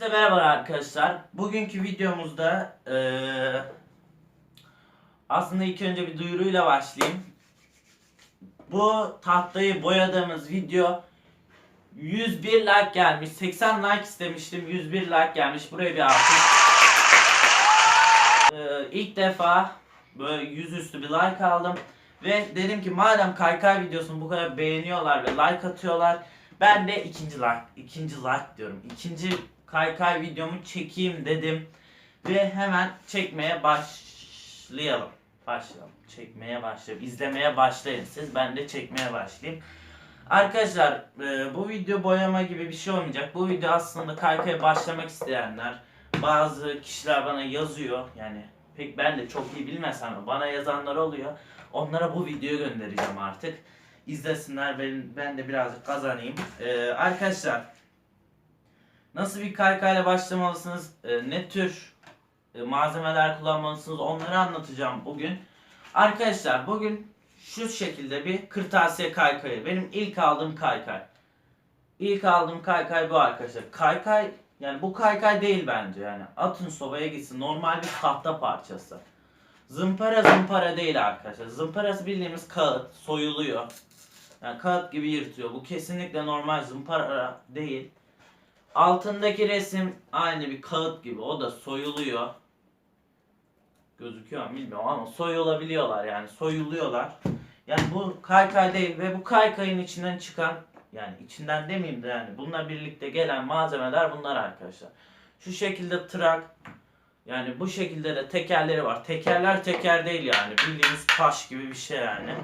Herkese merhaba arkadaşlar. Bugünkü videomuzda eee, aslında ilk önce bir duyuruyla başlayayım. Bu tahtayı boyadığımız video 101 like gelmiş. 80 like istemiştim. 101 like gelmiş. Buraya bir alkış. Eee ilk defa böyle yüzüstü bir like aldım. Ve dedim ki madem kaykay videosunu bu kadar beğeniyorlar ve like atıyorlar. Ben de ikinci like, ikinci like diyorum. İkinci kaykay videomu çekeyim dedim. Ve hemen çekmeye başlayalım. Başlayalım. Çekmeye başlayalım. İzlemeye başlayın siz. Ben de çekmeye başlayayım. Arkadaşlar e, bu video boyama gibi bir şey olmayacak. Bu video aslında kaykaya başlamak isteyenler, bazı kişiler bana yazıyor. Yani pek ben de çok iyi bilmesem bana yazanlar oluyor. Onlara bu videoyu göndereceğim artık. İzlesinler ben, ben de birazcık kazanayım. Ee, arkadaşlar nasıl bir kaykayla başlamalısınız? Ee, ne tür e, malzemeler kullanmalısınız? Onları anlatacağım bugün. Arkadaşlar bugün şu şekilde bir kırtasiye kaykayı. Benim ilk aldığım kaykay. İlk aldığım kaykay bu arkadaşlar. Kaykay yani bu kaykay değil bence yani. Atın sobaya gitsin. Normal bir tahta parçası. Zımpara zımpara değil arkadaşlar. Zımparası bildiğimiz kağıt soyuluyor. Yani kağıt gibi yırtıyor. Bu kesinlikle normal zımpara değil. Altındaki resim aynı bir kağıt gibi. O da soyuluyor. Gözüküyor mu bilmiyorum ama soyulabiliyorlar yani soyuluyorlar. Yani bu kaykay değil ve bu kaykayın içinden çıkan yani içinden demeyeyim de yani bununla birlikte gelen malzemeler bunlar arkadaşlar. Şu şekilde trak yani bu şekilde de tekerleri var. Tekerler teker değil yani. Bildiğiniz taş gibi bir şey yani.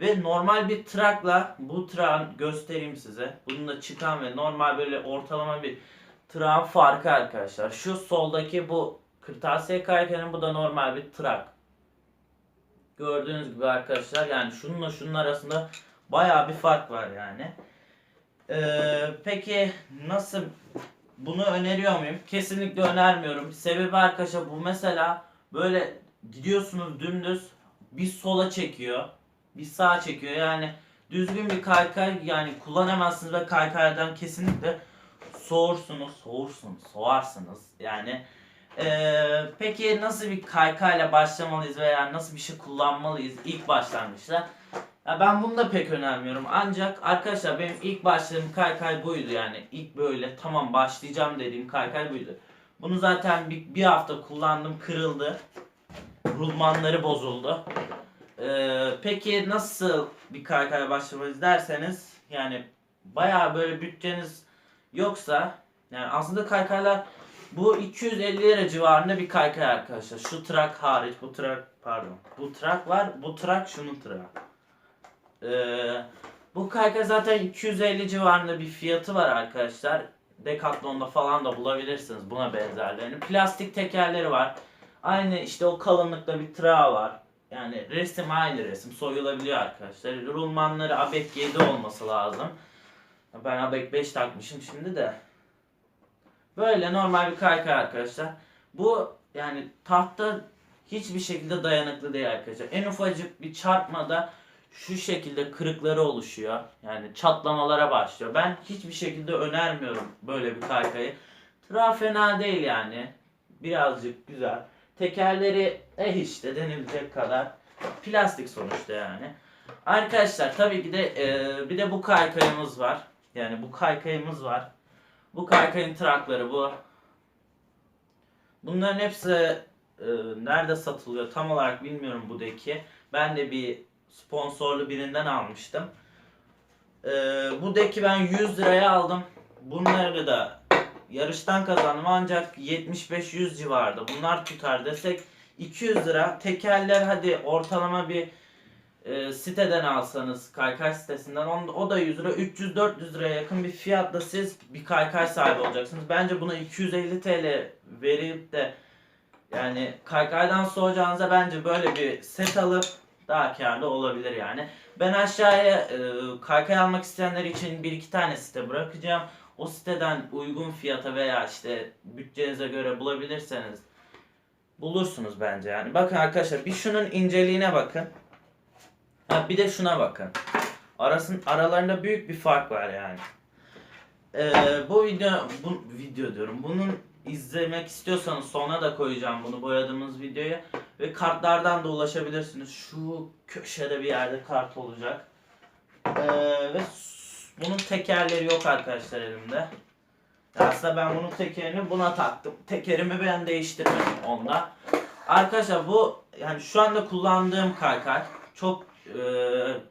Ve normal bir trakla bu trakın göstereyim size. Bununla çıkan ve normal böyle ortalama bir trakın farkı arkadaşlar. Şu soldaki bu kırtasiye kaykanın bu da normal bir trak. Gördüğünüz gibi arkadaşlar yani şununla şunun arasında bayağı bir fark var yani. Ee, peki nasıl bunu öneriyor muyum? Kesinlikle önermiyorum. Sebebi arkadaşlar bu mesela böyle gidiyorsunuz dümdüz bir sola çekiyor, bir sağa çekiyor. Yani düzgün bir kaykay yani kullanamazsınız ve kaykaydan kesinlikle soğursunuz, soğursunuz, soğarsınız. Yani eee, peki nasıl bir kaykayla başlamalıyız veya nasıl bir şey kullanmalıyız ilk başlangıçta? Ya ben bunu da pek önermiyorum. Ancak arkadaşlar benim ilk başladığım kaykay buydu yani. İlk böyle tamam başlayacağım dediğim kaykay buydu. Bunu zaten bir, bir hafta kullandım kırıldı. Rulmanları bozuldu. Ee, peki nasıl bir kaykaya başlamalıyız derseniz yani bayağı böyle bütçeniz yoksa yani aslında kaykaylar bu 250 lira civarında bir kaykay arkadaşlar. Şu trak hariç bu trak pardon. Bu trak var bu trak şunun trağı. Ee, bu kaykay zaten 250 civarında bir fiyatı var arkadaşlar. Decathlon'da falan da bulabilirsiniz buna benzerlerini. Plastik tekerleri var. Aynı işte o kalınlıkta bir trağı var. Yani resim aynı resim soyulabiliyor arkadaşlar. Rulmanları ABEK 7 olması lazım. Ben ABEK 5 takmışım şimdi de. Böyle normal bir kaykay arkadaşlar. Bu yani tahta hiçbir şekilde dayanıklı değil arkadaşlar. En ufacık bir çarpmada şu şekilde kırıkları oluşuyor. Yani çatlamalara başlıyor. Ben hiçbir şekilde önermiyorum böyle bir kaykayı. Tra fena değil yani. Birazcık güzel. Tekerleri eh işte denilecek kadar. Plastik sonuçta yani. Arkadaşlar tabii ki de e, bir de bu kaykayımız var. Yani bu kaykayımız var. Bu kaykayın trakları bu. Bunların hepsi e, nerede satılıyor tam olarak bilmiyorum bu deki. Ben de bir sponsorlu birinden almıştım. Ee, bu deki ben 100 liraya aldım. Bunları da yarıştan kazandım ancak 75-100 civarında. Bunlar tutar desek 200 lira. Tekerler hadi ortalama bir e, siteden alsanız kaykay sitesinden on- o da 100 lira 300-400 liraya yakın bir fiyatla siz bir kaykay sahibi olacaksınız. Bence buna 250 TL verip de yani kaykaydan soğuyacağınıza bence böyle bir set alıp daha karlı olabilir yani. Ben aşağıya e, kaykay almak isteyenler için bir iki tane site bırakacağım. O siteden uygun fiyata veya işte bütçenize göre bulabilirseniz bulursunuz bence yani. Bakın arkadaşlar bir şunun inceliğine bakın. Ha, bir de şuna bakın. Arasın aralarında büyük bir fark var yani. Ee, bu video bu video diyorum. Bunun izlemek istiyorsanız sonra da koyacağım bunu boyadığımız videoyu ve kartlardan da ulaşabilirsiniz. Şu köşede bir yerde kart olacak. Ee, ve bunun tekerleri yok arkadaşlar elimde. Aslında ben bunun tekerini buna taktım. Tekerimi ben değiştirmedim onda. Arkadaşlar bu yani şu anda kullandığım kaykay çok e,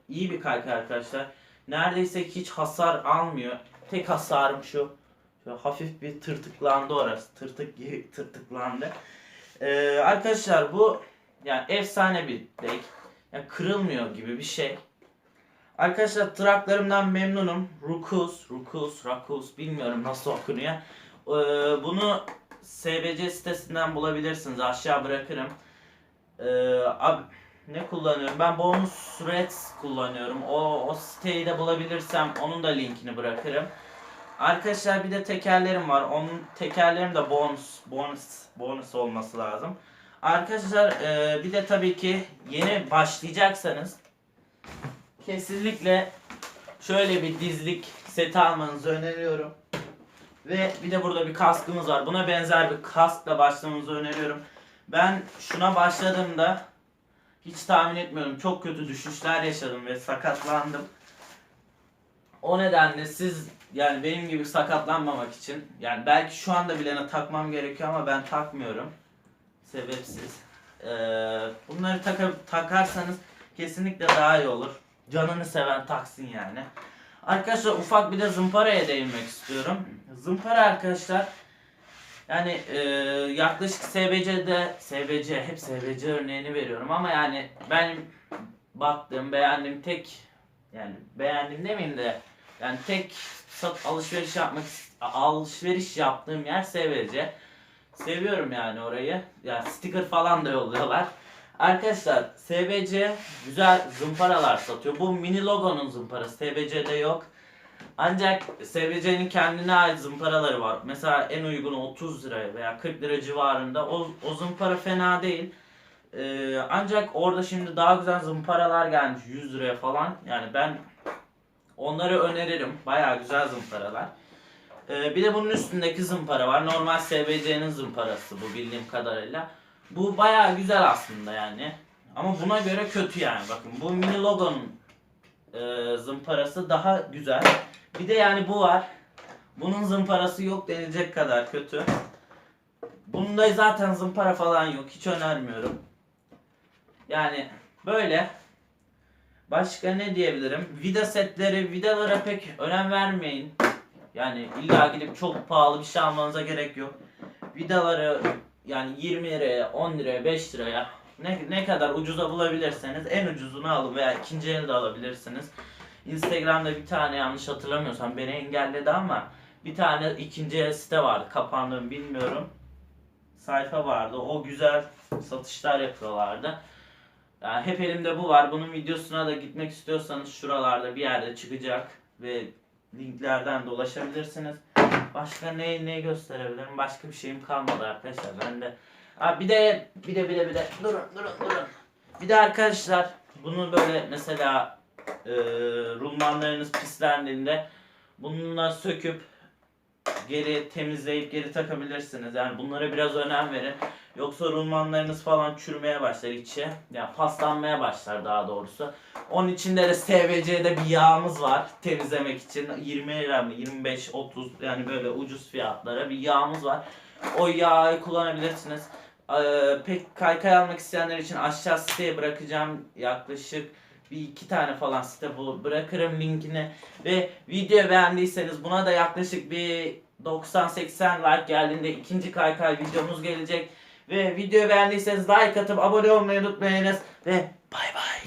iyi bir kaykay arkadaşlar. Neredeyse hiç hasar almıyor. Tek hasarım şu. Şöyle hafif bir tırtıklandı orası. Tırtık gibi tırtıklandı. E, arkadaşlar bu yani efsane bir deck. Yani kırılmıyor gibi bir şey. Arkadaşlar traklarımdan memnunum. Rukus, Rukus, Rakus bilmiyorum nasıl okunuyor. Ee, bunu SBC sitesinden bulabilirsiniz. Aşağı bırakırım. Ee, ne kullanıyorum? Ben Bonus Reds kullanıyorum. O, o siteyi de bulabilirsem onun da linkini bırakırım. Arkadaşlar bir de tekerlerim var. Onun tekerlerim de bonus, bonus, bonus olması lazım. Arkadaşlar e, bir de tabii ki yeni başlayacaksanız kesinlikle şöyle bir dizlik seti almanızı öneriyorum. Ve bir de burada bir kaskımız var. Buna benzer bir kaskla başlamanızı öneriyorum. Ben şuna başladığımda hiç tahmin etmiyordum. Çok kötü düşüşler yaşadım ve sakatlandım. O nedenle siz yani benim gibi sakatlanmamak için yani belki şu anda bile takmam gerekiyor ama ben takmıyorum. Sebepsiz. Ee, bunları taka- takarsanız kesinlikle daha iyi olur. Canını seven taksın yani. Arkadaşlar ufak bir de zımparaya değinmek istiyorum. Zımpara arkadaşlar yani e, yaklaşık SBC'de SBC hep SBC örneğini veriyorum ama yani ben baktığım beğendiğim tek yani beğendim demeyeyim de yani tek sat alışveriş yapmak alışveriş yaptığım yer SBC. Seviyorum yani orayı. Ya sticker falan da yolluyorlar. Arkadaşlar SBC güzel zımparalar satıyor. Bu mini logonun zımparası. SBC'de yok. Ancak SBC'nin kendine ait zımparaları var. Mesela en uygunu 30 lira veya 40 lira civarında. O, o zımpara fena değil. Ee, ancak orada şimdi daha güzel zımparalar gelmiş 100 liraya falan. Yani ben onları öneririm. Bayağı güzel zımparalar. Ee, bir de bunun üstündeki zımpara var. Normal SBC'nin zımparası bu bildiğim kadarıyla. Bu bayağı güzel aslında yani. Ama buna göre kötü yani. Bakın bu mini logonun e, zımparası daha güzel. Bir de yani bu var. Bunun zımparası yok denilecek kadar kötü. Bunda zaten zımpara falan yok. Hiç önermiyorum. Yani böyle. Başka ne diyebilirim? Vida setleri, vidalara pek önem vermeyin. Yani illa gidip çok pahalı bir şey almanıza gerek yok. Vidaları yani 20 liraya, 10 liraya, 5 liraya ne, ne kadar ucuza bulabilirseniz en ucuzunu alın veya ikinci elde alabilirsiniz. Instagram'da bir tane yanlış hatırlamıyorsam beni engelledi ama bir tane ikinci el site vardı. Kapandı bilmiyorum. Sayfa vardı. O güzel satışlar yapıyorlardı. Yani hep elimde bu var. Bunun videosuna da gitmek istiyorsanız şuralarda bir yerde çıkacak ve linklerden de ulaşabilirsiniz. Başka ne ne gösterebilirim? Başka bir şeyim kalmadı arkadaşlar. Ben de Abi bir de bir de bir de bir de durun durun durun. Bir de arkadaşlar bunu böyle mesela e, rulmanlarınız pislendiğinde bununla söküp geri temizleyip geri takabilirsiniz. Yani bunlara biraz önem verin. Yoksa rulmanlarınız falan çürümeye başlar içi. Yani paslanmaya başlar daha doğrusu. Onun içinde de SVC'de bir yağımız var temizlemek için. 20 lira mı 25 30 yani böyle ucuz fiyatlara bir yağımız var. O yağı kullanabilirsiniz. Ee, pek kaykay almak isteyenler için aşağı siteye bırakacağım yaklaşık bir iki tane falan site bulup bırakırım linkini ve video beğendiyseniz buna da yaklaşık bir 90-80 like geldiğinde ikinci kaykay videomuz gelecek ve video beğendiyseniz like atıp abone olmayı unutmayınız ve bay bay.